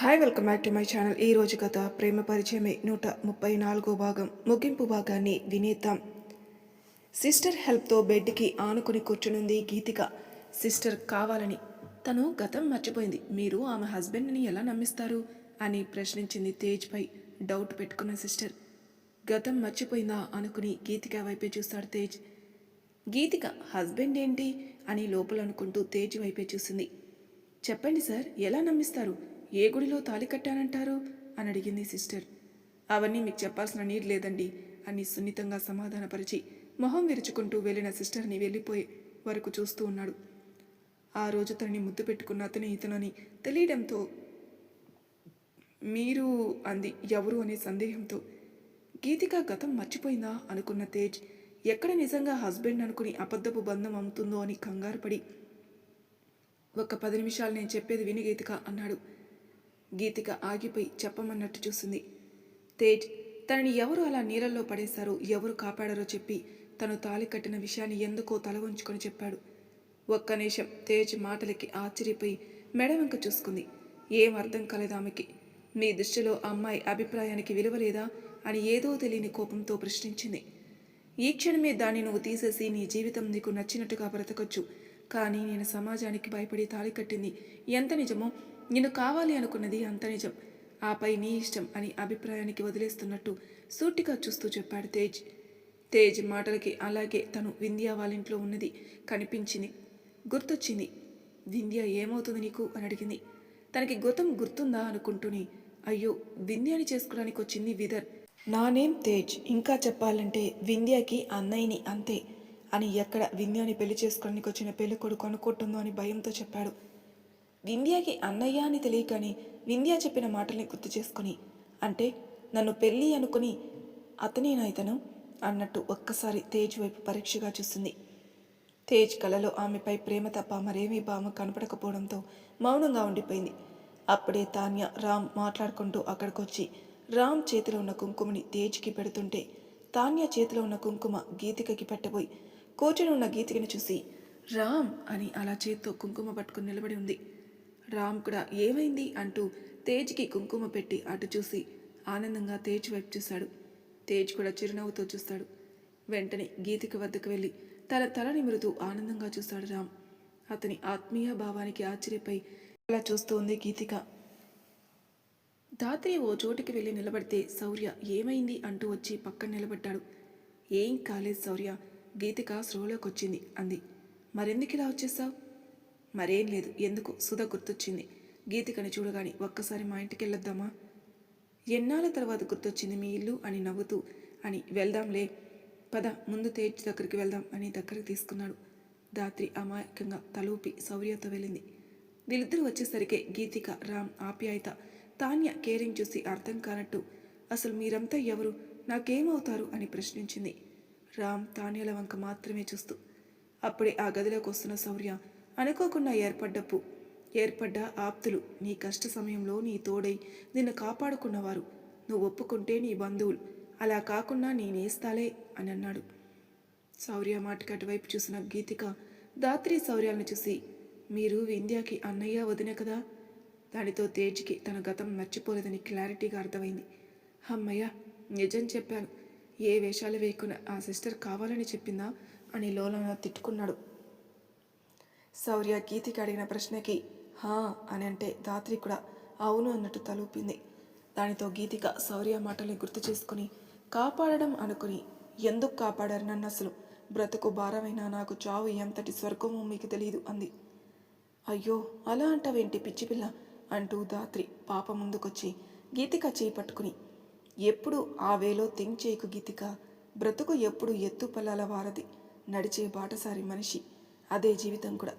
Hi welcome back to my channel. ఈ రోజు కథ ప్రేమ పరిచయమే. నూట ముప్పై నాలుగో భాగం. ముగింపు భాగాన్ని వినేద్దాం. సిస్టర్ హెల్ప్తో బెడ్కి ఆనుకుని కూర్చునుంది గీతిక. సిస్టర్ కావాలని. తను గతం మర్చిపోయింది. మీరు ఆమె హస్బెండ్ని ఎలా నమ్మిస్తారు? అని ప్రశ్నించింది తేజ్పై డౌట్ పెట్టుకున్న సిస్టర్. గతం మర్చిపోయిందా అనుకుని గీతిక వైపే చూస్తాడు తేజ్. గీతిక హస్బెండ్ ఏంటి? అని లోపల అనుకుంటూ తేజ్ వైపే చూసింది. చెప్పండి సార్ ఎలా నమ్మిస్తారు? ఏ గుడిలో తాళి కట్టానంటారు? అని అడిగింది సిస్టర్. అవన్నీ మీకు చెప్పాల్సిన నీడ్ లేదండి. అని సున్నితంగా సమాధానపరిచి మొహం విరుచుకుంటూ వెళ్ళిన సిస్టర్ని వెళ్ళిపోయే వరకు చూస్తూ ఉన్నాడు. ఆ రోజు తనని ముద్దు పెట్టుకున్న అతనే ఇతనని తెలియడంతో మీరు అంది ఎవరు అనే సందేహంతో గీతిక గతం మర్చిపోయిందా? అనుకున్న తేజ్ ఎక్కడ నిజంగా హస్బెండ్ అనుకుని అబద్ధపు బంధం అమ్ముతుందో అని కంగారుపడి ఒక పది నిమిషాలు నేను చెప్పేది విని గీతిక అన్నాడు. గీతిక ఆగిపోయి చెప్పమన్నట్టు చూసింది. తేజ్ తనని ఎవరు అలా నీళ్ళల్లో పడేశారో ఎవరు కాపాడారో చెప్పి తను తాళి కట్టిన విషయాన్ని ఎందుకో తల వంచుకొని చెప్పాడు. ఒక్క నిమిషం తేజ్ మాటలకి ఆశ్చర్యపోయి మెడ వెంక చూసుకుంది. ఏం అర్థం కాలేదు ఆమెకి. మీ దృష్టిలో అమ్మాయి అభిప్రాయానికి విలువ లేదా అని ఏదో తెలియని కోపంతో ప్రశ్నించింది. ఈ క్షణమే దాన్ని నువ్వు తీసేసి నీ జీవితం నీకు నచ్చినట్టుగా బ్రతకొచ్చు. కానీ నేను సమాజానికి భయపడి తాళి కట్టింది ఎంత నిజమో నిన్ను కావాలి అనుకున్నది అంత నిజం. ఆపై నీ ఇష్టం అని అభిప్రాయానికి వదిలేస్తున్నట్టు సూటిగా చూస్తూ చెప్పాడు తేజ్. తేజ్ మాటలకి అలాగే తను వింధ్యా వాళ్ళ ఇంట్లో ఉన్నది కనిపించింది. గుర్తొచ్చింది. వింధ్య ఏమవుతుంది నీకు? అని అడిగింది. తనకి గొతం గుర్తుందా అనుకుంటూనే. అయ్యో వింధ్యాని చేసుకోవడానికి వచ్చింది విదర్. నా నేమ్ తేజ్? ఇంకా చెప్పాలంటే వింధ్యాకి అన్నయ్యని అంతే అని ఎక్కడ వింధ్యాని పెళ్ళి చేసుకోవడానికి వచ్చిన పెళ్ళి కొడుకు అనుకుంటుందో అని భయంతో చెప్పాడు. వింధ్యాకి అన్నయ్య అని తెలియకని వింధ్య చెప్పిన మాటల్ని గుర్తు చేసుకుని అంటే నన్ను పెళ్ళి అనుకుని అతనేనా ఇతను? అన్నట్టు ఒక్కసారి తేజ్ వైపు పరీక్షగా చూస్తుంది తేజ్ కలలో ఆమెపై ప్రేమ తప్ప మరేమీ భామ కనపడకపోవడంతో మౌనంగా ఉండిపోయింది. అప్పుడే తాన్య రామ్ మాట్లాడుకుంటూ అక్కడికొచ్చి రామ్ చేతిలో ఉన్న కుంకుమని తేజ్కి పెడుతుంటే తాన్య చేతిలో ఉన్న కుంకుమ గీతికకి పెట్టబోయి కూర్చుని ఉన్న గీతికని చూసి రామ్ అని అలా చేత్తో కుంకుమ పట్టుకుని నిలబడి ఉంది. రామ్ కూడా ఏమైంది అంటూ తేజ్కి కుంకుమ పెట్టి అటు చూసి ఆనందంగా తేజ్ వైపు చూశాడు. తేజ్ కూడా చిరునవ్వుతో చూస్తాడు. వెంటనే గీతిక వద్దకు వెళ్ళి తన తల నిమురుతూ ఆనందంగా చూస్తాడు రామ్. అతని ఆత్మీయ భావానికి ఆశ్చర్యపై అలా చూస్తోంది గీతిక. దాత్రి ఓ చోటికి వెళ్ళి నిలబడితే శౌర్య ఏమైంది అంటూ వచ్చి పక్కన నిలబడ్డాడు. ఏం కాలేదు శౌర్య గీతిక స్రోలోకి వచ్చింది అంది. మరెందుకు ఇలా వచ్చేసావు మరేం లేదు. ఎందుకు? సుధ గుర్తొచ్చింది. గీతికని చూడగాని ఒక్కసారి మా ఇంటికి వెళ్ళొద్దామా ఎన్నాళ్ళ తర్వాత గుర్తొచ్చింది మీ ఇల్లు? అని నవ్వుతూ అని వెళ్దాంలే. పద ముందు తేజ్ దగ్గరికి వెళ్దాం అని దగ్గరికి తీసుకున్నాడు. దాత్రి అమాయకంగా తలూపి శౌర్యతో వెళ్ళింది. వీళ్ళిద్దరూ వచ్చేసరికి గీతిక రామ్ ఆప్యాయత తాన్య కేరింగ్ చూసి అర్థం కానట్టు అసలు మీరంతా ఎవరు? నాకేమవుతారు? అని ప్రశ్నించింది. రామ్ తాన్యల వంక మాత్రమే చూస్తూ అప్పుడే ఆ గదిలోకి వస్తున్న శౌర్య అనుకోకుండా ఏర్పడ్డప్పు. ఏర్పడ్డ ఆప్తులు నీ కష్ట సమయంలో నీ తోడై నిన్ను కాపాడుకున్నవారు. నువ్వు ఒప్పుకుంటే నీ బంధువులు. అలా కాకుండా నీ నేస్తాలే అని అన్నాడు. శౌర్య మాటకి అటువైపు చూసిన గీతిక దాత్రి శౌర్యాలను చూసి మీరు వింధ్యాకి అన్నయ్య వదిన కదా? దానితో తేజ్కి తన గతం మర్చిపోలేదని క్లారిటీగా అర్థమైంది. అమ్మయ్య నిజం చెప్పాను. ఏ వేషాలు వేయకుండా ఆ సిస్టర్ కావాలని చెప్పిందా అని లోలన తిట్టుకున్నాడు. శౌర్య గీతికి అడిగిన ప్రశ్నకి హా అని అంటే దాత్రి కూడా అవును అన్నట్టు తలూపింది. దానితో గీతిక శౌర్య మాటల్ని గుర్తు చేసుకుని కాపాడడం అనుకుని ఎందుకు కాపాడారు నన్ను అసలు? బ్రతుకు భారమైనా? నాకు చావు ఎంతటి స్వర్గమో మీకు తెలియదు అంది. అయ్యో అలా అంటావేంటి పిచ్చి పిల్ల అంటూ దాత్రి పాప ముందుకొచ్చి గీతిక చేయి పట్టుకుని ఎప్పుడు ఆ వేలో థింక్ చేయకు గీతిక. బ్రతుకు ఎప్పుడు ఎత్తుపల్లాల వారది నడిచే బాటసారి మనిషి. అదే జీవితం కూడా.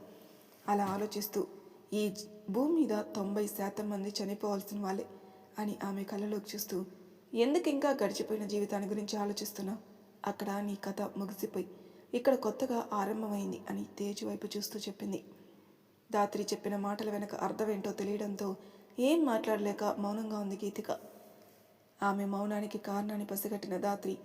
అలా ఆలోచిస్తూ ఈ భూమి మీద తొంభై శాతం మంది చనిపోవాల్సిన వాళ్ళే అని ఆమె కళ్ళలోకి చూస్తూ ఎందుకు ఇంకా గడిచిపోయిన జీవితాన్ని గురించి ఆలోచిస్తున్నావు? అక్కడ నీ కథ ముగిసిపోయి ఇక్కడ కొత్తగా ఆరంభమైంది అని తేజు వైపు చూస్తూ చెప్పింది. దాత్రి చెప్పిన మాటల వెనక అర్థమేంటో తెలియడంతో ఏం మాట్లాడలేక మౌనంగా ఉంది గీతిక. ఆమె మౌనానికి కారణాన్ని పసిగట్టిన దాత్రి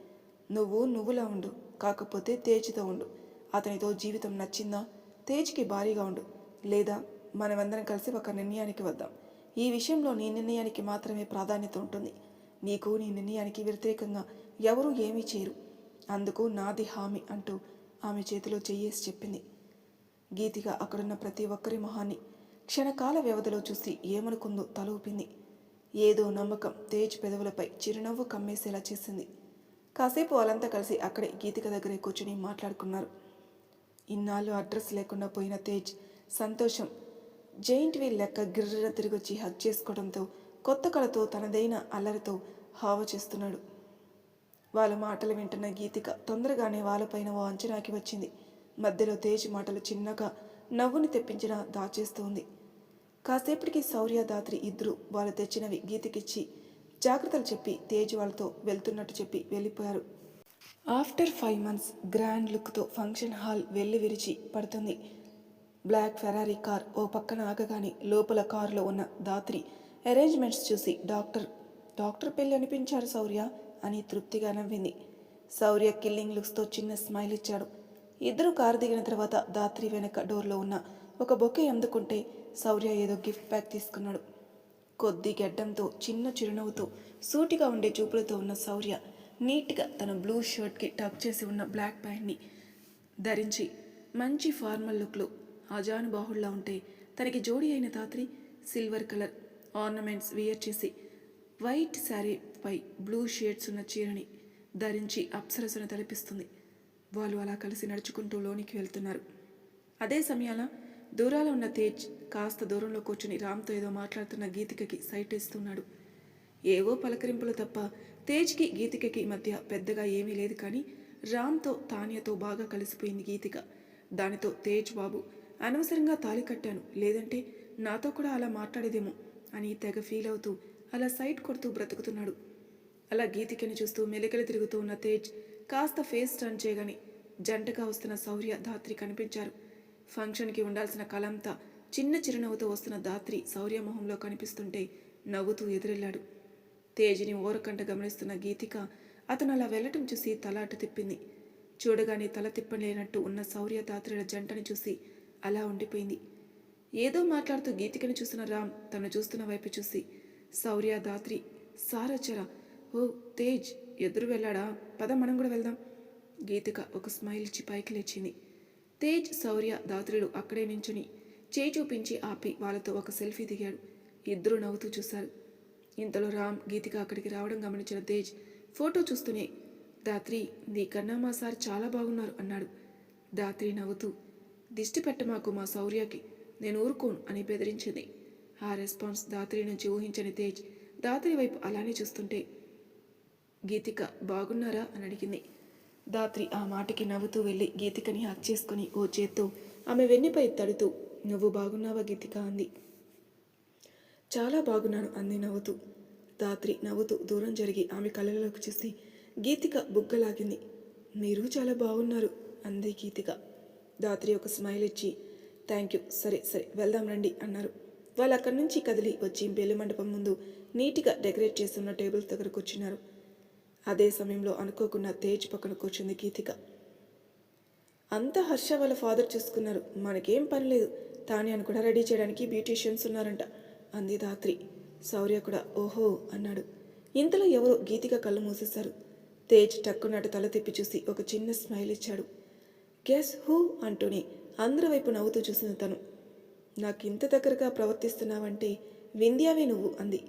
నువ్వు నువ్వులా ఉండు కాకపోతే తేజుతో ఉండు. అతనితో జీవితం నచ్చిందా? తేజ్కి భారీగా ఉండు. లేదా మనమందరం కలిసి ఒక నిర్ణయానికి వద్దాం. ఈ విషయంలో నీ నిర్ణయానికి మాత్రమే ప్రాధాన్యత ఉంటుంది. నీకు నీ నిర్ణయానికి వ్యతిరేకంగా ఎవరూ ఏమీ చేయరు. అందుకు నాది హామీ అంటూ ఆమె చేతిలో చెయ్యేసి చెప్పింది. గీతిగా అక్కడున్న ప్రతి ఒక్కరి మొహాన్ని క్షణకాల వ్యవధిలో చూసి ఏమనుకుందో తల ఊపింది. ఏదో నమ్మకం తేజ్ పెదవులపై చిరునవ్వు కమ్మేసేలా చేసింది. కాసేపు వాళ్ళంతా కలిసి అక్కడే గీతిక దగ్గరే కూర్చుని మాట్లాడుకున్నారు. ఇన్నాళ్ళు అడ్రస్ లేకుండా పోయిన తేజ్ సంతోషం. జైంట్ వీల్ లెక్క గిర్ర తిరిగొచ్చి హక్ చేసుకోవడంతో కొత్త కళతో తనదైన అల్లరితో హావ చేస్తున్నాడు. వాళ్ళ మాటలు వింటున్న గీతిక తొందరగానే వాళ్ళపైన ఓ అంచనాకి వచ్చింది. మధ్యలో తేజ్ మాటలు చిన్నగా నవ్వుని తెప్పించిన దాచేస్తుంది. కాసేపటికి శౌర్య దాత్రి ఇద్దరు వాళ్ళు తెచ్చినవి గీతికిచ్చి జాగ్రత్తలు చెప్పి తేజ్ వాళ్ళతో వెళ్తున్నట్టు చెప్పి వెళ్ళిపోయారు. ఆఫ్టర్ ఫైవ్ మంత్స్ గ్రాండ్ లుక్తో ఫంక్షన్ హాల్ వెళ్ళి విరిచి పడుతుంది. బ్లాక్ ఫెరారీ కార్ ఓ పక్కన ఆగగానే లోపల కారులో ఉన్న దాత్రి అరేంజ్మెంట్స్ చూసి డాక్టర్ డాక్టర్ పెళ్ళి అనిపించారు శౌర్య అని తృప్తిగా నవ్వింది. శౌర్య కిల్లింగ్ లుక్స్తో చిన్న స్మైల్ ఇచ్చాడు. ఇద్దరు కారు దిగిన తర్వాత దాత్రి వెనక డోర్లో ఉన్న ఒక బొకే అందుకుంటే శౌర్య ఏదో గిఫ్ట్ బ్యాగ్ తీసుకున్నాడు. కొద్ది గెడ్డంతో చిన్న చిరునవ్వుతో సూటిగా ఉండే చూపులతో ఉన్న శౌర్య నీట్గా తన బ్లూ షర్ట్కి టక్ చేసి ఉన్న బ్లాక్ ప్యాంట్ని ధరించి మంచి ఫార్మల్ లుక్లో ఆజానుబాహుళ్ళా ఉంటే తనకి జోడీ అయిన Dhatri silver colour ornaments wear చేసి వైట్ శారీపై బ్లూ షేడ్స్ ఉన్న చీరని ధరించి అప్సరసను తలపిస్తుంది. వాళ్ళు అలా కలిసి నడుచుకుంటూ లోనికి వెళ్తున్నారు. అదే సమయాన దూరాలో ఉన్న తేజ్ కాస్త దూరంలో కూర్చుని రామ్తో ఏదో మాట్లాడుతున్న గీతికకి సైట్ ఇస్తున్నాడు ఏవో పలకరింపులు తప్ప తేజ్కి గీతికకి మధ్య పెద్దగా ఏమీ లేదు కానీ రామ్తో తాన్యతో బాగా కలిసిపోయింది గీతిక. దానితో తేజ్ బాబు అనవసరంగా తాళి కట్టాను లేదంటే నాతో కూడా అలా మాట్లాడేదేమో అని తెగ ఫీల్ అవుతూ అలా సైట్ కొడుతూ బ్రతుకుతున్నాడు. అలా గీతికని చూస్తూ మెలికలు తిరుగుతూ ఉన్న తేజ్ కాస్త ఫేస్ టర్న్ చేయగానే జంటగా వస్తున్న శౌర్య ధాత్రి కనిపించారు. ఫంక్షన్కి ఉండాల్సిన కలంతా చిన్న చిరునవ్వుతో వస్తున్న దాత్రి శౌర్య మొహంలో కనిపిస్తుంటే నవ్వుతూ ఎదురెళ్ళాడు. తేజిని ఓరకంట గమనిస్తున్న గీతిక అతను అలా వెళ్ళటం చూసి తల అటు తిప్పింది. చూడగానే తల తిప్పలేనట్టు ఉన్న శౌర్య దాత్రిల జంటని చూసి అలా ఉండిపోయింది. ఏదో మాట్లాడుతూ గీతికని చూసిన రామ్ తను చూస్తున్న వైపు చూసి శౌర్య దాత్రి సారచర ఓ తేజ్ ఎదురు వెళ్ళాడా? పద మనం కూడా వెళ్దాం. గీతిక ఒక స్మైల్ ఇచ్చి పైకి లేచింది. తేజ్ శౌర్య దాత్రులు అక్కడే నించుని చేయి చూపించి ఆపి వాళ్ళతో ఒక సెల్ఫీ దిగాడు. ఇద్దరు నవ్వుతూ చూశారు. ఇంతలో రామ్ గీతిక అక్కడికి రావడం గమనించిన తేజ్ ఫోటో చూస్తూనే దాత్రి నీకన్నా మా సార్ చాలా బాగున్నారు అన్నాడు. దాత్రి నవ్వుతూ దిష్టి పెట్టమాకు మా శౌర్యకి నేను ఊరుకోను అని బెదిరించింది. ఆ రెస్పాన్స్ దాత్రి నుంచి ఊహించని తేజ్ దాత్రి వైపు అలానే చూస్తుంటే గీతిక బాగున్నారా? అని అడిగింది. దాత్రి ఆ మాటకి నవ్వుతూ వెళ్ళి గీతికని హక్ చేసుకుని ఓ చేత్తో ఆమె వెన్నిపై తడుతూ నువ్వు బాగున్నావా గీతిక? అంది. చాలా బాగున్నాను అంది నవ్వుతూ. దాత్రి నవ్వుతూ దూరం జరిగి ఆమె కళ్ళలోకి చూసి గీతిక బుగ్గలాగింది. మీరు చాలా బాగున్నారు అంది గీతిక. దాత్రి ఒక స్మైల్ ఇచ్చి థ్యాంక్ యూ సరే సరే వెళ్దాం రండి అన్నారు. వాళ్ళు అక్కడి నుంచి కదిలి వచ్చి పెళ్ళి మండపం ముందు నీట్గా డెకరేట్ చేస్తున్న టేబుల్ దగ్గర కూర్చున్నారు. అదే సమయంలో అనుకోకుండా తేజ్ పక్కన కూర్చుంది గీతిక. అంతా హర్ష వాళ్ళ ఫాదర్ చూసుకున్నారు. మనకేం పని లేదు. తాన్యాను కూడా రెడీ చేయడానికి బ్యూటీషియన్స్ ఉన్నారంట. అంది ధాత్రి శౌర్య కూడా ఓహో అన్నాడు. ఇంతలో ఎవరో గీతిక కళ్ళు మూసేశారు. తేజ్ టక్కునట్టు తల తిప్పి చూసి ఒక చిన్న స్మైల్ ఇచ్చాడు. గెస్ హూ అంటూనే అందరి వైపు నవ్వుతూ చూసిన తను. నాకింత దగ్గరగా ప్రవర్తిస్తున్నావంటే వింధ్యావే నువ్వు అంది.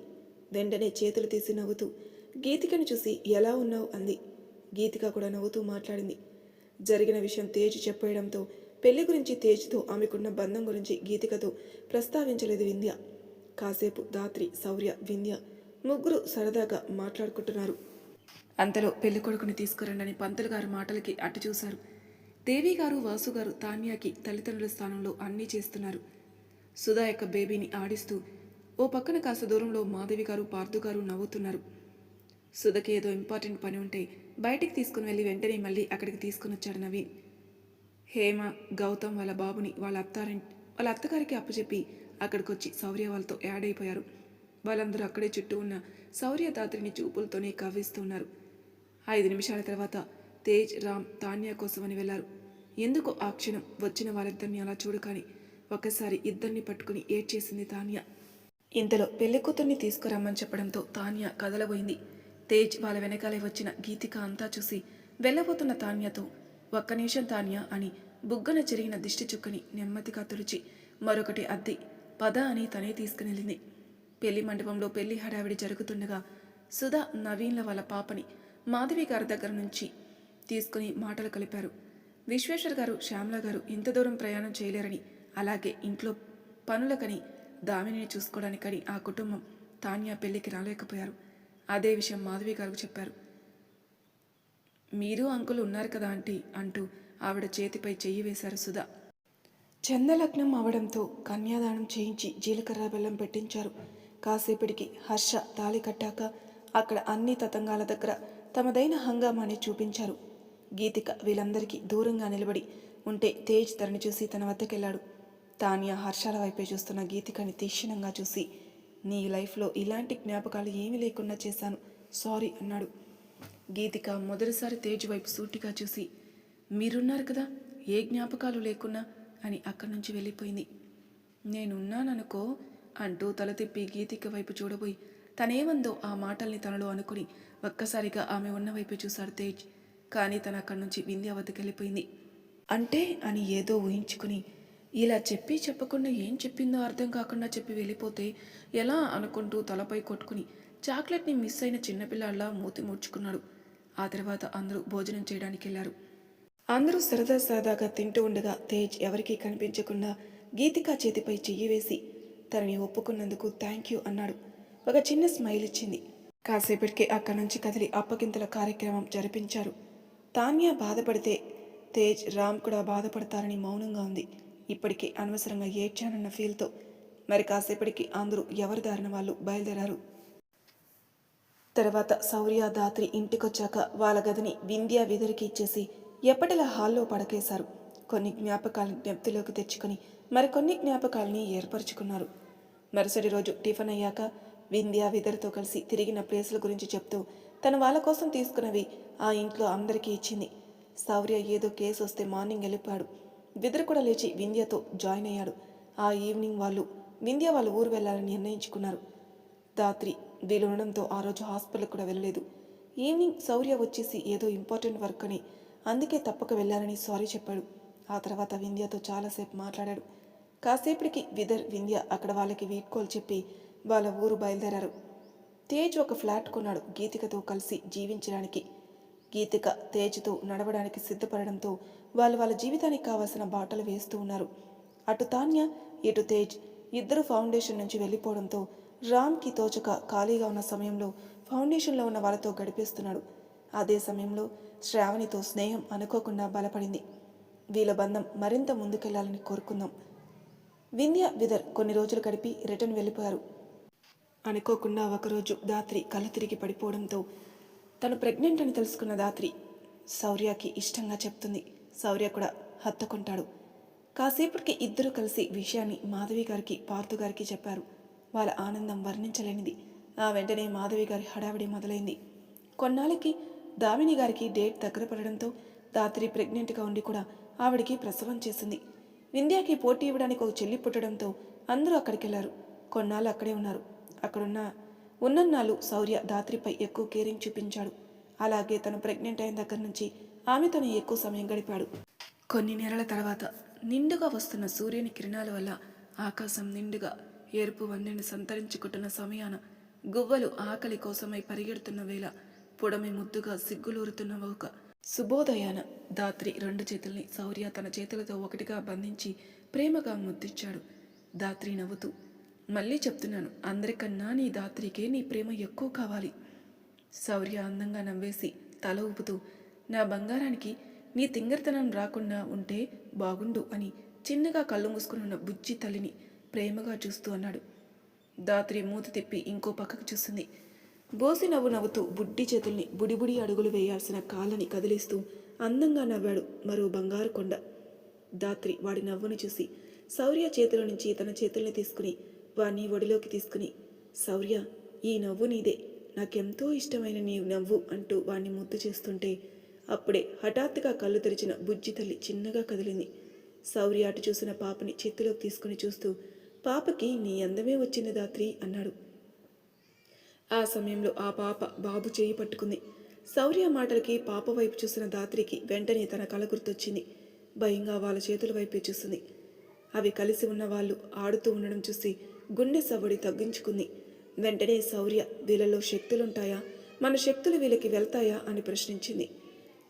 వెంటనే చేతులు తీసి నవ్వుతూ గీతికను చూసి ఎలా ఉన్నావు అంది. గీతిక కూడా నవ్వుతూ మాట్లాడింది. జరిగిన విషయం తేజ్ చెప్పేయడంతో పెళ్ళి గురించి తేజ్తో ఆమెకున్న బంధం గురించి గీతికతో ప్రస్తావించలేదు వింధ్య. కాసేపు దాత్రి శౌర్య వింధ్య ముగ్గురు సరదాగా మాట్లాడుకుంటున్నారు. అంతలో పెళ్ళి కొడుకుని తీసుకురండని పంతులు గారు మాటలకి అటు చూశారు. దేవి గారు వాసు గారు తాన్యాకి తల్లిదండ్రుల స్థానంలో అన్నీ చేస్తున్నారు. సుధా యొక్క బేబీని ఆడిస్తూ ఓ పక్కన కాస్త దూరంలో మాధవి గారు పార్థు గారు నవ్వుతున్నారు. సుధకి ఏదో ఇంపార్టెంట్ పని ఉంటే బయటికి తీసుకుని వెళ్ళి వెంటనే మళ్ళీ అక్కడికి తీసుకుని వచ్చాడు నవీన్. హేమ గౌతమ్ వాళ్ళ బాబుని వాళ్ళ అత్తారెంట్ వాళ్ళ అత్తగారికి అప్పచెప్పి అక్కడికి వచ్చి శౌర్య వాళ్ళతో యాడ్ అయిపోయారు. వాళ్ళందరూ అక్కడే చుట్టూ ఉన్న శౌర్య దాత్రిని చూపులతోనే కవ్విస్తున్నారు ఐదు నిమిషాల తర్వాత తేజ్ రామ్ తాన్యా కోసమని వెళ్ళారు ఎందుకు ఆ క్షణం వచ్చిన వాళ్ళిద్దరిని అలా చూడకాని ఒకసారి ఇద్దరిని పట్టుకుని ఏడ్చేసింది తాన్యా. ఇంతలో పెళ్ళి కూతుర్ని తీసుకురమ్మని చెప్పడంతో తాన్యా కదలబోయింది. తేజ్ వాళ్ళ వెనకాలే వచ్చిన గీతిక అంతా చూసి వెళ్ళబోతున్న తాన్యతో ఒక్క నిమిషం తాన్యా అని బుగ్గన చెరిగిన దిష్టి చుక్కని నెమ్మదిగా తుడిచి మరొకటి అద్ది పద అని తనే తీసుకునెళ్ళింది పెళ్ళి మండపంలో పెళ్ళి హడావిడి జరుగుతుండగా సుధా నవీన్ల వాళ్ళ పాపని మాధవి గారి దగ్గర నుంచి తీసుకుని మాటలు కలిపారు. విశ్వేశ్వర్ గారు శ్యామల గారు ఇంత దూరం ప్రయాణం చేయలేరని అలాగే ఇంట్లో పనులకని దామినిని చూసుకోవడానికని ఆ కుటుంబం తాన్యా పెళ్ళికి రాలేకపోయారు. అదే విషయం మాధవి గారు చెప్పారు. మీరు అంకులు ఉన్నారు కదా ఆంటీ అంటూ ఆవిడ చేతిపై చెయ్యి వేశారు సుధా. చందలగ్నం అవడంతో కన్యాదానం చేయించి జీలకర్ర బెల్లం పెట్టించారు. కాసేపటికి హర్ష తాళి కట్టాక అక్కడ అన్ని తతంగాల దగ్గర తమదైన హంగామాని చూపించారు. గీతిక వీళ్ళందరికీ దూరంగా నిలబడి ఉంటే తేజ్ తనని చూసి తన వద్దకెళ్ళాడు. తానియా హర్షాల వైపే చూస్తున్న గీతికని తీక్షణంగా చూసి నీ లైఫ్లో ఇలాంటి జ్ఞాపకాలు ఏమీ లేకుండా చేశాను. సారీ అన్నాడు. గీతిక మొదటిసారి తేజ్ వైపు సూటిగా చూసి మీరున్నారు కదా ఏ జ్ఞాపకాలు లేకున్నా అని అక్కడి నుంచి వెళ్ళిపోయింది. నేనున్నాననుకో అంటూ తల తిప్పి గీతిక వైపు చూడబోయి తనేమందో ఆ మాటల్ని తనలో అనుకుని ఒక్కసారిగా ఆమె ఉన్న వైపు చూశాడు తేజ్. కానీ తన అక్కడి నుంచి వింధ్య వద్దకెళ్ళిపోయింది అంటే అని ఏదో ఊహించుకుని ఇలా చెప్పి చెప్పకుండా ఏం చెప్పిందో అర్థం కాకుండా చెప్పి వెళ్ళిపోతే ఎలా అనుకుంటూ తలపై కొట్టుకుని చాక్లెట్ని మిస్ అయిన చిన్నపిల్లాళ్ళ మూతి ముడుచుకున్నాడు. ఆ తర్వాత అందరూ భోజనం చేయడానికి వెళ్ళారు. అందరూ సరదా సరదాగా తింటూ ఉండగా తేజ్ ఎవరికీ కనిపించకుండా గీతికా చేతిపై చెయ్యి వేసి తనని ఒప్పుకున్నందుకు థ్యాంక్ యూ అన్నాడు. ఒక చిన్న స్మైల్ ఇచ్చింది. కాసేపటికి అక్కడి నుంచి కదిలి అప్పగింతల కార్యక్రమం జరిపించారు. తాన్యా బాధపడితే తేజ్ రామ్ కూడా బాధపడతారని మౌనంగా ఉంది. ఇప్పటికీ అనవసరంగా ఏడ్చానన్న ఫీల్తో మరి కాసేపటికి అందరూ ఎవరి దారిన వాళ్ళు బయలుదేరారు. తర్వాత శౌర్య దాత్రి ఇంటికొచ్చాక వాళ్ళ గదిని వింధ్యా విదరికి ఇచ్చేసి ఎప్పటిలా హాల్లో పడకేశారు. కొన్ని జ్ఞాపకాలను జ్ఞప్తిలోకి తెచ్చుకొని మరికొన్ని జ్ఞాపకాలని ఏర్పరచుకున్నారు. మరుసటి రోజు టిఫిన్ అయ్యాక వింధ్య విదర్తో కలిసి తిరిగిన ప్లేసుల గురించి చెప్తూ తను వాళ్ళ కోసం తీసుకున్నవి ఆ ఇంట్లో అందరికీ ఇచ్చింది. సౌర్య ఏదో కేసు వస్తే మార్నింగ్ వెళ్ళిపోయాడు. విదర్ కూడా లేచి వింధ్యతో జాయిన్ అయ్యాడు. ఆ ఈవినింగ్ వాళ్ళు వింధ్య వాళ్ళ ఊరు వెళ్ళాలని నిర్ణయించుకున్నారు. దాత్రి వీళ్ళు ఉండడంతో ఆ రోజు హాస్పిటల్ కూడా వెళ్ళలేదు. ఈవినింగ్ శౌర్య వచ్చేసి ఏదో ఇంపార్టెంట్ వర్క్ అని అందుకే తప్పక వెళ్ళాలని సారీ చెప్పాడు. ఆ తర్వాత వింధ్యతో చాలాసేపు మాట్లాడాడు. కాసేపటికి విదర్ వింధ్య అక్కడ వాళ్ళకి వీడ్కోలు చెప్పి వాళ్ళ ఊరు బయలుదేరారు. తేజ్ ఒక ఫ్లాట్ కొన్నాడు గీతికతో కలిసి జీవించడానికి. గీతిక తేజ్తో నడవడానికి సిద్ధపడడంతో వాళ్ళు వాళ్ళ జీవితానికి కావాల్సిన బాటలు వేస్తూ ఉన్నారు. అటు తాన్య ఇటు తేజ్ ఇద్దరు ఫౌండేషన్ నుంచి వెళ్ళిపోవడంతో రామ్కి తోచక ఖాళీగా ఉన్న సమయంలో ఫౌండేషన్లో ఉన్న వాళ్ళతో గడిపేస్తున్నాడు. అదే సమయంలో శ్రావణితో స్నేహం అనుకోకుండా బలపడింది. వీళ్ళ బంధం మరింత ముందుకెళ్ళాలని కోరుకుందాం. వింధ్య విదర్ కొన్ని రోజులు గడిపి రిటర్న్ వెళ్ళిపోయారు. అనుకోకుండా ఒకరోజు దాత్రి కళ్ళు తిరిగి పడిపోవడంతో తను ప్రెగ్నెంట్ అని తెలుసుకున్న దాత్రి శౌర్యకి ఇష్టంగా చెప్తుంది. శౌర్య కూడా హత్తుకుంటాడు. కాసేపటికి ఇద్దరు కలిసి విషయాన్ని మాధవి గారికి పార్థు గారికి చెప్పారు. వాళ్ళ ఆనందం వర్ణించలేనిది. ఆ వెంటనే మాధవి గారి హడావిడి మొదలైంది. కొన్నాళ్ళకి దామిని గారికి డేట్ దగ్గర పడడంతో దాత్రి ప్రెగ్నెంట్గా ఉండి కూడా ఆవిడికి ప్రసవం చేసింది. వింధ్యాకి పోటీ ఇవ్వడానికి ఒక చెల్లి పుట్టడంతో అందరూ అక్కడికి వెళ్ళారు కొన్నాళ్ళు అక్కడే ఉన్నారు. అక్కడున్న ఉన్నన్నాళ్ళు శౌర్య దాత్రిపై ఎక్కువ కేరింగ్ చూపించాడు. అలాగే తను ప్రెగ్నెంట్ అయిన దగ్గర నుంచి ఆమె తను ఎక్కువ సమయం గడిపాడు. కొన్ని నెలల తర్వాత నిండుగా వస్తున్న సూర్యుని కిరణాల వల్ల ఆకాశం నిండుగా ఎరుపు వన్నెని సంతరించుకుంటున్న సమయాన గువ్వలు ఆకలి కోసమై పరిగెడుతున్న వేళ పొడమి ముద్దుగా సిగ్గులూరుతున్న ఒక శుభోదయాన దాత్రి రెండు చేతుల్ని శౌర్య తన చేతులతో ఒకటిగా బంధించి ప్రేమగా ముద్దిచ్చాడు దాత్రి నవ్వుతూ మళ్ళీ చెప్తున్నాను అందరికన్నా నీ దాత్రికే నీ ప్రేమ ఎక్కువ కావాలి. శౌర్య అందంగా నవ్వేసి తల ఊపుతూ నా బంగారానికి నీ తింగరతనం రాకుండా ఉంటే బాగుండు అని చిన్నగా కళ్ళు మూసుకునున్న బుజ్జి తల్లిని ప్రేమగా చూస్తూ అన్నాడు. దాత్రి మూత తిప్పి ఇంకో పక్కకు చూస్తుంది బోసి నవ్వు నవ్వుతూ బుడ్డి చేతుల్ని బుడిబుడి అడుగులు వేయాల్సిన కాళ్ళని కదిలిస్తూ అందంగా నవ్వాడు మరో బంగారు కొండ. దాత్రి వాడి నవ్వును చూసి శౌర్య చేతుల నుంచి తన చేతుల్ని తీసుకుని వాణ్ణి ఒడిలోకి తీసుకుని శౌర్య ఈ నవ్వు నీదే. నాకెంతో ఇష్టమైన నీ నవ్వు అంటూ వాణ్ణి ముద్దు చేస్తుంటే అప్పుడే హఠాత్తుగా కళ్ళు తెరిచిన బుజ్జి తల్లి చిన్నగా కదిలింది. శౌర్య అటు చూసిన పాపని చేతిలోకి తీసుకుని చూస్తూ పాపకి నీ అందమే వచ్చింది దాత్రి అన్నాడు. ఆ సమయంలో ఆ పాప బాబు చేయి పట్టుకుంది. శౌర్య మాటలకి పాప వైపు చూసిన దాత్రికి వెంటనే తన కళ గుర్తొచ్చింది. భయంగా వాళ్ళ చేతుల వైపే చూసింది. అవి కలిసి ఉన్న వాళ్ళు ఆడుతూ ఉండడం చూసి గుండె సవ్వడి తగ్గించుకుంది. వెంటనే శౌర్య వీళ్ళలో శక్తులుంటాయా? మన శక్తులు వీళ్ళకి వెళ్తాయా? అని ప్రశ్నించింది.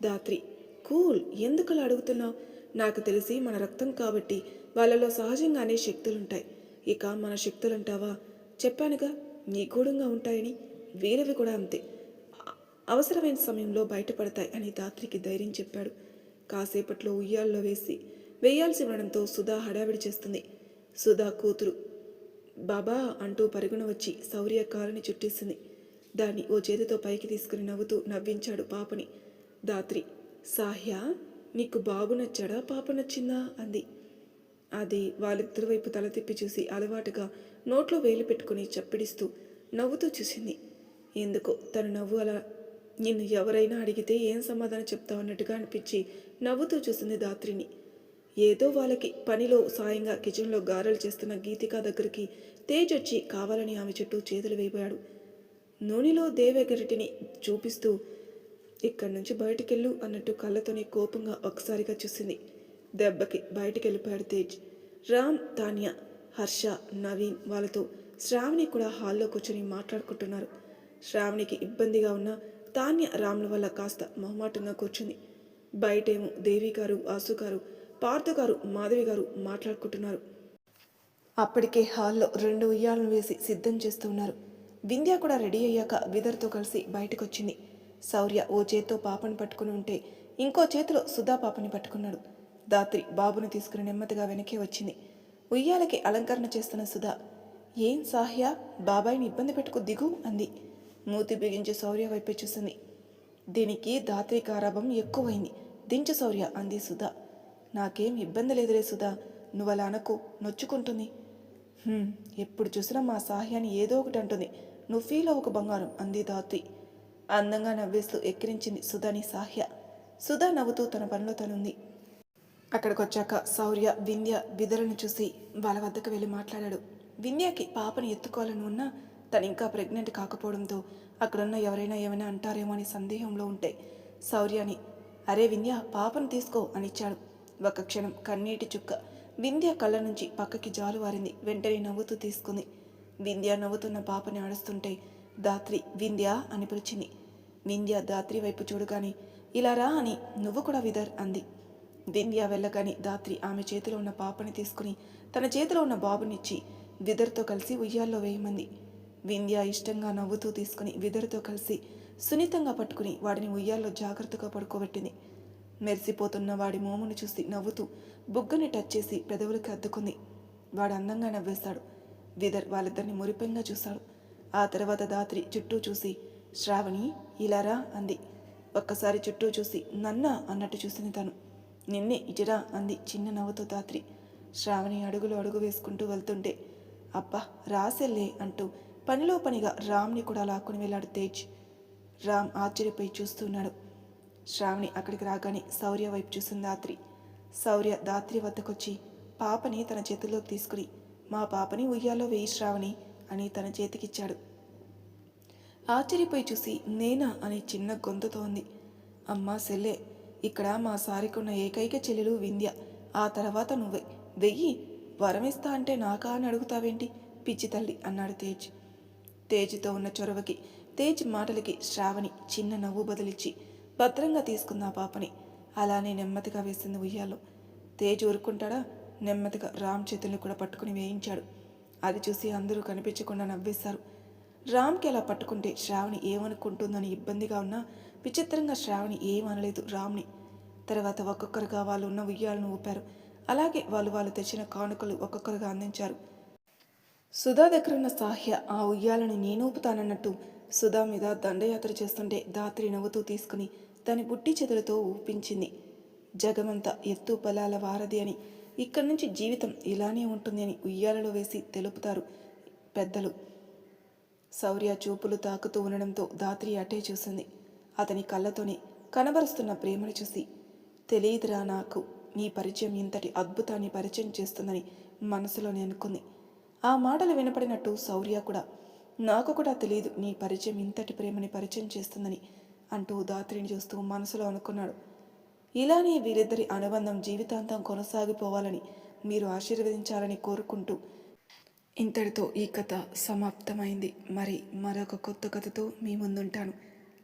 దాత్రి కూల్ ఎందుకలా అడుగుతున్నావు? నాకు తెలిసి మన రక్తం కాబట్టి వాళ్ళలో సహజంగానే శక్తులుంటాయి. ఇక మన శక్తులంటావా? చెప్పానుగా. నీ గూఢంగా ఉంటాయని వేరేవి కూడా అంతే. అవసరమైన సమయంలో బయటపడతాయి అని దాత్రికి ధైర్యం చెప్పాడు. కాసేపట్లో ఉయ్యాల్లో వేసి వేయాల్సి ఉండడంతో సుధా హడావిడి చేస్తుంది. సుధా కూతురు బాబా అంటూ పరుగున వచ్చి శౌర్య కారుని చుట్టేసింది. దాన్ని ఓ చేతితో పైకి తీసుకుని నవ్వుతూ నవ్వించాడు పాపని. దాత్రి సాహ్య నీకు బాబు నచ్చాడా? పాప నచ్చిందా? అంది. అది వాళ్ళిద్దరి వైపు తల తిప్పి చూసి అలవాటుగా నోట్లో వేలు పెట్టుకుని చప్పిడిస్తూ నవ్వుతూ చూసింది. ఎందుకో తను నవ్వు అలా నిన్ను ఎవరైనా అడిగితే ఏం సమాధానం చెప్తావు అన్నట్టుగా అనిపించి నవ్వుతూ చూసింది దాత్రిని ఏదో వాళ్ళకి పనిలో సాయంగా కిచెన్లో గారెలు చేస్తున్న గీతిక దగ్గరికి తేజ్ వచ్చి కావాలని ఆమె చుట్టూ చేతులు వేయబోయాడు నూనెలో దేవగరిటిని చూపిస్తూ ఇక్కడి నుంచి బయటికెళ్ళు అన్నట్టు కళ్ళతోనే కోపంగా ఒకసారిగా చూసింది. దెబ్బకి బయటికి వెళ్ళిపోయాడు తేజ్. రామ్ తాన్య హర్ష నవీన్ వాళ్ళతో శ్రావణి కూడా హాల్లో కూర్చొని మాట్లాడుకుంటున్నారు. శ్రావణికి ఇబ్బందిగా ఉన్న తాన్య రాముల వల్ల కాస్త మొహమాటంగా కూర్చుంది. బయటేమో దేవి గారు ఆసు గారు పార్థ గారు మాధవి గారు మాట్లాడుకుంటున్నారు. అప్పటికే హాల్లో రెండు ఉయ్యాలను వేసి సిద్ధం చేస్తున్నారు వింధ్య కూడా రెడీ అయ్యాక విదర్తో కలిసి బయటకొచ్చింది. శౌర్య ఓ చేత్తో పాపని పట్టుకుని ఉంటే ఇంకో చేతిలో సుధా పాపని పట్టుకున్నాడు. దాత్రి బాబుని తీసుకుని నెమ్మదిగా వెనకే వచ్చింది. ఉయ్యాలకి అలంకరణ చేస్తున్న సుధా ఏం సాహ్య బాబాయిని ఇబ్బంది పెట్టుకు దిగు అంది. మూతి బిగించి శౌర్య వైపే చూసింది. దీనికి దాత్రి కారాభం ఎక్కువైంది. దించు శౌర్య అంది సుధా. నాకేం ఇబ్బంది లేదులే సుధా. నువ్వలా అనకు. నొచ్చుకుంటుంది. ఎప్పుడు చూసినా మా సాహ్యాన్ని ఏదో ఒకటి అంటుంది. నువ్వు ఫీల్ అవ్వకు బంగారం అంది దాత్రి. అందంగా నవ్వేస్తూ ఎక్కిరించింది సుధాని సాహ్య. సుధా నవ్వుతూ తన పనిలో తనుంది. అక్కడికొచ్చాక శౌర్య వింధ్య విధులను చూసి వాళ్ళ వద్దకు వెళ్ళి మాట్లాడాడు. వింధ్యకి పాపని ఎత్తుకోవాలని ఉన్నా తను ఇంకా ప్రెగ్నెంట్ కాకపోవడంతో అక్కడున్న ఎవరైనా ఏమైనా అంటారేమో అని సందేహంలో ఉంటే శౌర్యని అరే వింధ్య పాపను తీసుకో అనిచ్చాడు ఒక క్షణం కన్నీటి చుక్క వింధ్య కళ్ళ నుంచి పక్కకి జాలువారింది వెంటనే నవ్వుతూ తీసుకుంది. వింధ్య నవ్వుతున్న పాపని ఆడుస్తుంటే దాత్రి వింధ్య అని పిలిచింది. వింధ్య దాత్రి వైపు చూడగానే ఇలా రా అని నువ్వు కూడా విదర్ అంది. వింధ్య వెళ్ళగానే దాత్రి ఆమె చేతిలో ఉన్న పాపని తీసుకుని తన చేతిలో ఉన్న బాబునిచ్చి విదర్తో కలిసి ఉయ్యాల్లో వేయమంది. వింధ్య ఇష్టంగా నవ్వుతూ తీసుకుని విదర్తో కలిసి సున్నితంగా పట్టుకుని వాడిని ఉయ్యాల్లో జాగ్రత్తగా పడుకోబెట్టింది. మెరిసిపోతున్న వాడి మోమును చూసి నవ్వుతూ బుగ్గని టచ్ చేసి పెదవులకి అద్దుకుంది. వాడు అందంగా నవ్వేశాడు. విదర్ వాళ్ళిద్దరిని మురిపెంగా చూశాడు. ఆ తర్వాత దాత్రి చుట్టూ చూసి శ్రావణి ఇలారా అంది. ఒక్కసారి చుట్టూ చూసి నన్న అన్నట్టు చూసింది తను. నిన్నే ఇటురా అంది చిన్న నవ్వుతో దాత్రి శ్రావణి అడుగులు అడుగు వేసుకుంటూ వెళ్తుంటే అబ్బా రాసెల్లే అంటూ పనిలో పనిగా రామ్ని కూడా లాక్కుని వెళ్ళాడు తేజ్. రామ్ ఆశ్చర్యపోయి చూస్తున్నాడు. శ్రావణి అక్కడికి రాగానే శౌర్య వైపు చూసింది దాత్రి శౌర్య దాత్రి వద్దకొచ్చి పాపని తన చేతుల్లోకి తీసుకుని మా పాపని ఉయ్యాలో వేయి శ్రావణి అని తన చేతికిచ్చాడు. ఆశ్చర్యపోయి చూసి నేనా అని చిన్న గొంతుతో ఉంది అమ్మా సెల్లే ఇక్కడ మా సారికున్న ఏకైక చెల్లెలు వింధ్య. ఆ తర్వాత నువ్వే. వెయ్యి. వరమిస్తా అంటే నాకా అని అడుగుతావేంటి? పిచ్చి తల్లి అన్నాడు తేజ్. తేజ్తో ఉన్న చొరవకి తేజ్ మాటలకి శ్రావణి చిన్న నవ్వు బదిలిచ్చి భద్రంగా తీసుకుందా పాపని. అలానే నెమ్మదిగా వేసింది ఉయ్యాలో తేజ్ ఊరుకుంటాడా? నెమ్మదిగా రామ్ చేతుల్ని కూడా పట్టుకుని వేయించాడు. అది చూసి అందరూ కనిపించకుండా నవ్వేశారు. రామ్కి అలా పట్టుకుంటే శ్రావణి ఏమనుకుంటుందని ఇబ్బందిగా ఉన్నా విచిత్రంగా శ్రావణి ఏమనలేదు రామ్ని. తర్వాత ఒక్కొక్కరుగా వాళ్ళు ఉన్న ఉయ్యాలను ఊపారు. అలాగే వాళ్ళు వాళ్ళు తెచ్చిన కానుకలు ఒక్కొక్కరుగా అందించారు. సుధా దగ్గర ఉన్న సాహ్య ఆ ఉయ్యాలను నేను ఊపుతానన్నట్టు సుధా మీద దండయాత్ర చేస్తుంటే దాత్రి నవ్వుతూ తీసుకుని తన బుట్టి చేతులతో ఊపించింది. జగమంతా ఎత్తు పొలాల వారధి అని. ఇక్కడి నుంచి జీవితం ఇలానే ఉంటుంది అని ఉయ్యాలలో వేసి తెలుపుతారు పెద్దలు. శౌర్య చూపులు తాకుతూ ఉండడంతో దాత్రి అటే చూసింది. అతని కళ్ళతోనే కనబరుస్తున్న ప్రేమను చూసి తెలియదురా నాకు నీ పరిచయం ఇంతటి అద్భుతాన్ని పరిచయం చేస్తుందని మనసులోనే అనుకుంది. ఆ మాటలు వినపడినట్టు శౌర్య కూడా నాకు కూడా తెలియదు నీ పరిచయం ఇంతటి ప్రేమని పరిచయం చేస్తుందని అంటూ దాత్రిని చూస్తూ మనసులో అనుకున్నాడు. ఇలానే వీరిద్దరి అనుబంధం జీవితాంతం కొనసాగిపోవాలని మీరు ఆశీర్వదించాలని కోరుకుంటూ ఇంతటితో ఈ కథ సమాప్తమైంది. మరి మరొక కొత్త కథతో మీ ముందుంటాను.